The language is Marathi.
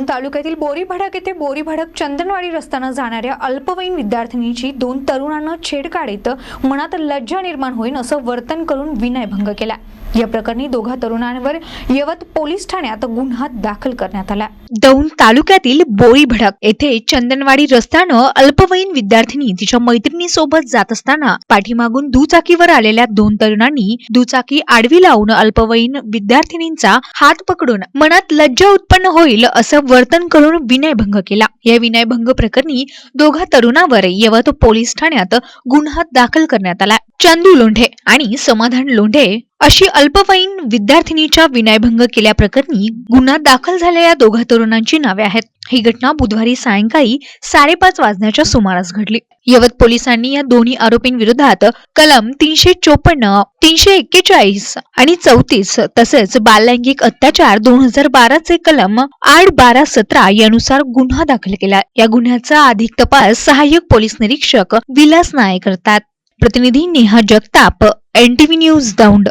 दौंड तालुक्यातील बोरी भडक येथे बोरी भडक चंदनवाडी रस्त्यानं जाणाऱ्या अल्पवयीन विद्यार्थिनीची दोन तरुणांना छेड काढीत मनात लज्जा निर्माण होईल असं वर्तन करून विनयभंग केला या प्रकरणी दोघा तरुणांवर यवत पोलीस ठाण्यात गुन्हा दाखल करण्यात आला. दौंड तालुक्यातील बोळी भडक येथे चंदनवाडी रस्त्यानं अल्पवयीन विद्यार्थिनी तिच्या मैत्रिणीसोबत जात असताना पाठीमागून दुचाकीवर आलेल्या दोन तरुणांनी दुचाकी आडवी लावून अल्पवयीन विद्यार्थिनींचा हात पकडून मनात लज्जा उत्पन्न होईल असं वर्तन करून विनयभंग केला. या विनयभंग प्रकरणी दोघा तरुणावर यवत पोलीस ठाण्यात गुन्हा दाखल करण्यात आला. चंदू लोंढे आणि समाधान लोंढे अशी अल्पवयीन विद्यार्थिनीच्या विनयभंग केल्याप्रकरणी गुन्हा दाखल झालेल्या दोघा तरुणांची नावे आहेत. ही घटना बुधवारी सायंकाळी साडेपाच वाजण्याच्या सुमारास घडली. यवत पोलिसांनी या दोन्ही आरोपींविरोधात कलम तीनशे चोपन्न तीनशे एक्केचाळीस आणि चौतीस तसेच बाललैंगिक अत्याचार दोन हजार बाराचे कलम आठ बारा सतरा यानुसार गुन्हा दाखल केला. या गुन्ह्याचा अधिक तपास सहाय्यक पोलीस निरीक्षक विलास नाय करतात. प्रतिनिधी नेहा जगताप एनटीव्ही न्यूज दौंड.